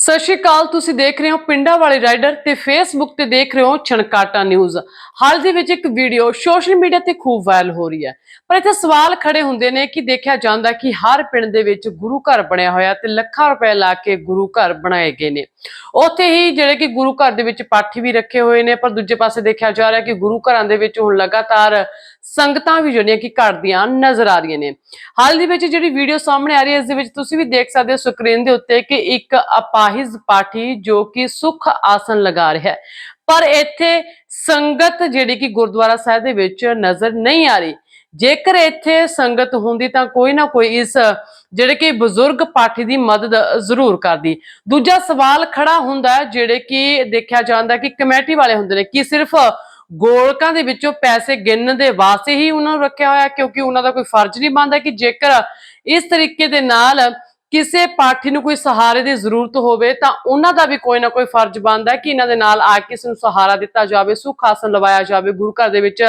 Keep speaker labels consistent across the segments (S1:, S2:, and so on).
S1: ਸਤਿ ਸ਼੍ਰੀ ਅਕਾਲ, ਤੁਸੀਂ ਦੇਖ ਰਹੇ ਹੋ ਪਿੰਡਾਂ ਵਾਲੇ ਰਾਈਡਰ ਤੇ ਫੇਸਬੁੱਕ ਤੇ ਦੇਖ ਰਹੇ ਹੋ ਛਣਕਾਟਾ ਨਿਊਜ਼। ਹਾਲ ਦੇ ਵਿੱਚ ਇੱਕ ਵੀਡੀਓ ਸੋਸ਼ਲ ਮੀਡੀਆ ਤੇ ਖੂਬ ਵਾਇਰਲ ਹੋ ਰਹੀ ਹੈ। ਪਰ ਇੱਥੇ ਸਵਾਲ ਖੜੇ ਹੁੰਦੇ ਨੇ ਕਿ ਦੇਖਿਆ ਜਾਂਦਾ ਕਿ ਹਰ ਪਿੰਡ ਦੇ ਵਿੱਚ ਗੁਰੂ ਘਰ ਬਣਿਆ ਹੋਇਆ ਤੇ ਲੱਖਾਂ ਰੁਪਏ ਲਾ ਕੇ ਗੁਰੂ ਘਰ ਬਣਾਏ ਗਏ ਨੇ। ਉੱਥੇ ਹੀ ਜਿਹੜੇ ਕਿ ਗੁਰੂ ਘਰ ਦੇ ਵਿੱਚ ਪਾਠੀ ਵੀ ਰੱਖੇ ਹੋਏ ਨੇ, ਪਰ ਦੂਜੇ ਪਾਸੇ ਦੇਖਿਆ ਜਾ ਰਿਹਾ ਕਿ ਗੁਰੂ ਘਰਾਂ ਦੇ ਵਿੱਚ ਹੁਣ ਲਗਾਤਾਰ ਸੰਗਤਾਂ ਵੀ ਜਿਹੜੀਆਂ ਕਿ ਘਟਦੀਆਂ ਨਜ਼ਰ ਆ ਰਹੀਆਂ ਨੇ। ਹਾਲ ਦੇ ਵਿੱਚ ਜਿਹੜੀ ਵੀਡੀਓ ਸਾਹਮਣੇ ਆ ਰਹੀ ਹੈ, ਇਸ ਦੇ ਵਿੱਚ ਤੁਸੀਂ ਵੀ ਦੇਖ ਸਕਦੇ ਹੋ ਸਕਰੀਨ ਦੇ ਉੱਤੇ ਕਿ ਇੱਕ ਅਪਾਹਿਜ ਪਾਠੀ ਜੋ ਕਿ ਸੁਖ ਆਸਨ ਲਗਾ ਰਿਹਾ ਹੈ। ਪਰ ਇੱਥੇ ਸੰਗਤ ਜਿਹੜੀ ਕਿ ਗੁਰਦੁਆਰਾ ਸਾਹਿਬ ਦੇ ਵਿੱਚ ਨਜ਼ਰ ਨਹੀਂ ਆ ਰਹੀ। ਜੇਕਰ ਇੱਥੇ ਸੰਗਤ ਹੁੰਦੀ ਤਾਂ ਕੋਈ ਨਾ ਕੋਈ ਇਸ, ਜਿਹੜੇ ਕਿ ਬਜ਼ੁਰਗ ਪਾਠੀ ਦੀ ਮਦਦ ਜ਼ਰੂਰ ਕਰਦੀ। ਦੂਜਾ ਸਵਾਲ ਖੜਾ ਹੁੰਦਾ ਜਿਹੜੇ ਕਿ ਦੇਖਿਆ ਜਾਂਦਾ ਕਿ ਕਮੇਟੀ ਵਾਲੇ ਹੁੰਦੇ ਨੇ ਕਿ ਸਿਰਫ ਗੋਲਕਾਂ ਦੇ ਵਿੱਚੋਂ ਪੈਸੇ ਗਿਣਨ ਦੇ ਵਾਸਤੇ ਹੀ ਉਹਨਾਂ ਨੂੰ ਰੱਖਿਆ ਹੋਇਆ ਕਿਉਂਕਿ ਉਹਨਾਂ ਦਾ ਕੋਈ ਫਰਜ਼ ਨਹੀਂ ਬਣਦਾ ਕਿ ਜੇਕਰ ਇਸ ਤਰੀਕੇ ਦੇ ਨਾਲ ਕਿਸੇ ਪਾਠੀ ਨੂੰ ਕੋਈ ਸਹਾਰੇ ਦੀ ਜ਼ਰੂਰਤ ਹੋਵੇ ਤਾਂ ਉਹਨਾਂ ਦਾ ਵੀ ਕੋਈ ਨਾ ਕੋਈ ਫਰਜ਼ ਬਣਦਾ ਕਿ ਇਹਨਾਂ ਦੇ ਨਾਲ ਆ ਕੇ ਇਸ ਨੂੰ ਸਹਾਰਾ ਦਿੱਤਾ ਜਾਵੇ, ਸੁੱਖ ਆਸਨ ਲਵਾਇਆ ਜਾਵੇ। ਗੁਰੂ ਘਰ ਦੇ ਵਿੱਚ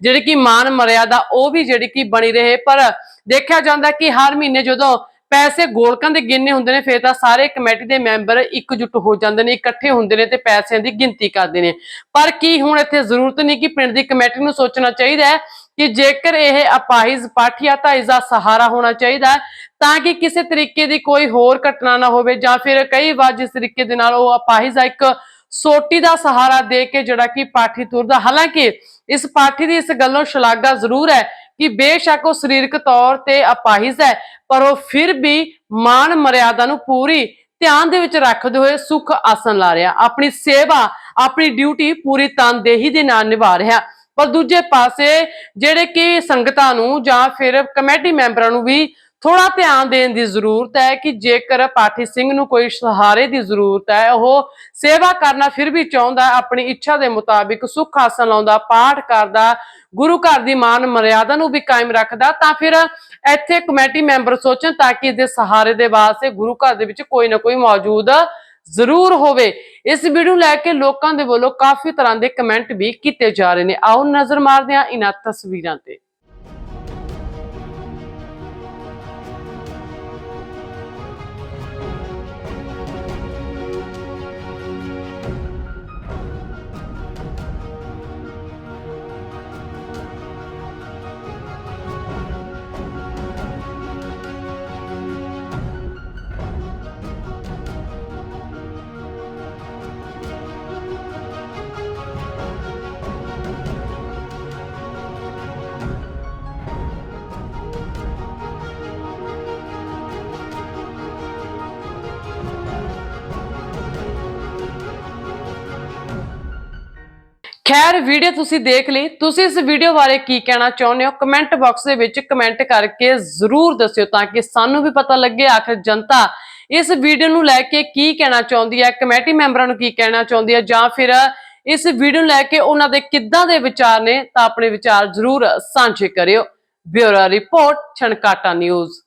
S1: ਜਿਹੜੀ ਕਿ ਮਾਨ ਮਰਿਆਦਾ ਉਹ ਵੀ ਜਿਹੜੀ ਕਿ ਬਣੀ ਰਹੇ। ਪਰ ਦੇਖਿਆ ਜਾਂਦਾ ਕਿ ਹਰ ਮਹੀਨੇ ਜਦੋਂ ਪੈਸੇ ਗੋਲਕਾਂ ਦੇ ਗਿਣਨੇ ਹੁੰਦੇ ਨੇ, ਫਿਰ ਤਾਂ ਸਾਰੇ ਕਮੇਟੀ ਦੇ ਮੈਂਬਰ ਇਕਜੁੱਟ ਹੋ ਜਾਂਦੇ ਨੇ, ਇਕੱਠੇ ਹੁੰਦੇ ਨੇ ਤੇ ਪੈਸਿਆਂ ਦੀ ਗਿਣਤੀ ਕਰਦੇ ਨੇ। ਪਰ ਕੀ ਹੁਣ ਇੱਥੇ ਜ਼ਰੂਰਤ ਨਹੀਂ ਕਿ ਪਿੰਡ ਦੀ ਕਮੇਟੀ ਨੂੰ ਸੋਚਣਾ ਚਾਹੀਦਾ ਹੈ ਕਿ ਜੇਕਰ ਇਹ ਅਪਾਹਿਜ ਪਾਠੀਆ ਤਾਂ ਇਸ ਦਾ ਸਹਾਰਾ ਹੋਣਾ ਚਾਹੀਦਾ ਤਾਂ ਕਿ ਕਿਸੇ ਤਰੀਕੇ ਦੀ ਕੋਈ ਹੋਰ ਘਟਨਾ ਨਾ ਹੋਵੇ ਜਾਂ ਫਿਰ ਕਈ ਵਾਰ ਜਿਸ ਤਰੀਕੇ ਦੇ ਨਾਲ ਉਹ ਅਪਾਹਿਜ ਇੱਕ ਸੋਟੀ ਦਾ ਸਹਾਰਾ ਦੇ ਕੇ ਜਿਹੜਾ ਕਿ ਪਾਠੀ ਤੁਰਦਾ। ਹਾਲਾਂਕਿ ਇਸ ਪਾਠੀ ਦੀ ਇਸ ਗੱਲੋਂ ਸ਼ਲਾਘਾ ਜ਼ਰੂਰ ਹੈ ਕਿ ਬੇਸ਼ੱਕ ਉਹ ਸਰੀਰਕ ਤੌਰ ਤੇ ਅਪਾਹਿਜ ਹੈ, ਪਰ ਉਹ ਫਿਰ ਵੀ ਮਾਨ ਮਰਿਆਦਾ ਨੂੰ ਪੂਰੀ ਧਿਆਨ ਦੇ ਵਿੱਚ ਰੱਖਦੇ ਹੋਏ ਸੁਖ ਆਸਨ ਲਾ ਰਿਹਾ। ਆਪਣੀ ਸੇਵਾ, ਆਪਣੀ ਡਿਊਟੀ ਪੂਰੀ ਤਨਦੇਹੀ ਦੇ ਨਾਲ ਨਿਭਾ ਰਿਹਾ। ਪਰ ਦੂਜੇ ਪਾਸੇ ਜਿਹੜੇ ਕਿ ਸੰਗਤਾਂ ਨੂੰ ਜਾਂ ਫਿਰ ਕਮੇਟੀ ਮੈਂਬਰਾਂ ਨੂੰ ਵੀ ਥੋੜਾ ਧਿਆਨ ਦੇਣ ਦੀ ਜ਼ਰੂਰਤ ਹੈ ਕਿ ਜੇਕਰ ਪਾਠੀ ਸਿੰਘ ਨੂੰ ਕੋਈ ਸਹਾਰੇ ਦੀ ਜ਼ਰੂਰਤ ਹੈ, ਉਹ ਸੇਵਾ ਕਰਨਾ ਫਿਰ ਵੀ ਚਾਹੁੰਦਾ, ਆਪਣੀ ਇੱਛਾ ਦੇ ਮੁਤਾਬਿਕ ਸੁੱਖ ਆਸਨ ਲਾਉਂਦਾ, ਪਾਠ ਕਰਦਾ, ਗੁਰੂ ਘਰ ਦੀ ਮਾਨ ਮਰਿਆਦਾ ਨੂੰ ਵੀ ਕਾਇਮ ਰੱਖਦਾ, ਤਾਂ ਫਿਰ ਇੱਥੇ ਕਮੇਟੀ ਮੈਂਬਰ ਸੋਚਣ ਤਾਂ ਕਿ ਇਹਦੇ ਸਹਾਰੇ ਦੇ ਵਾਸਤੇ ਗੁਰੂ ਘਰ ਦੇ ਵਿੱਚ ਕੋਈ ਨਾ ਕੋਈ ਮੌਜੂਦ ਜ਼ਰੂਰ ਹੋਵੇ। ਇਸ ਵੀਡੀਓ ਲੈ ਕੇ ਲੋਕਾਂ ਦੇ ਵੱਲੋਂ ਕਾਫੀ ਤਰ੍ਹਾਂ ਦੇ ਕਮੈਂਟ ਵੀ ਕੀਤੇ ਜਾ ਰਹੇ ਨੇ। ਆਓ ਨਜ਼ਰ ਮਾਰਦੇ ਹਾਂ ਇਹਨਾਂ ਤਸਵੀਰਾਂ ਤੇ। ਖੈਰ, ਵੀਡੀਓ ਤੁਸੀਂ ਦੇਖ ਲਈ। ਤੁਸੀਂ ਇਸ ਵੀਡੀਓ ਬਾਰੇ ਕੀ ਕਹਿਣਾ ਚਾਹੁੰਦੇ ਹੋ? ਕਮੈਂਟ ਬਾਕਸ ਦੇ ਵਿੱਚ ਕਮੈਂਟ ਕਰਕੇ ਜ਼ਰੂਰ ਦੱਸਿਓ ਤਾਂ ਕਿ ਸਾਨੂੰ ਵੀ ਪਤਾ ਲੱਗੇ ਆਖਰ ਜਨਤਾ ਇਸ ਵੀਡੀਓ ਨੂੰ ਲੈ ਕੇ ਕੀ ਕਹਿਣਾ ਚਾਹੁੰਦੀ ਹੈ, ਕਮੇਟੀ ਮੈਂਬਰਾਂ ਨੂੰ ਕੀ ਕਹਿਣਾ ਚਾਹੁੰਦੀ ਹੈ ਜਾਂ ਫਿਰ ਇਸ ਵੀਡੀਓ ਨੂੰ ਲੈ ਕੇ ਉਹਨਾਂ ਦੇ ਕਿੱਦਾਂ ਦੇ ਵਿਚਾਰ ਨੇ ਤਾਂ ਆਪਣੇ ਵਿਚਾਰ ਜ਼ਰੂਰ ਸਾਂਝੇ ਕਰਿਓ। Bureau report, Chhankata news.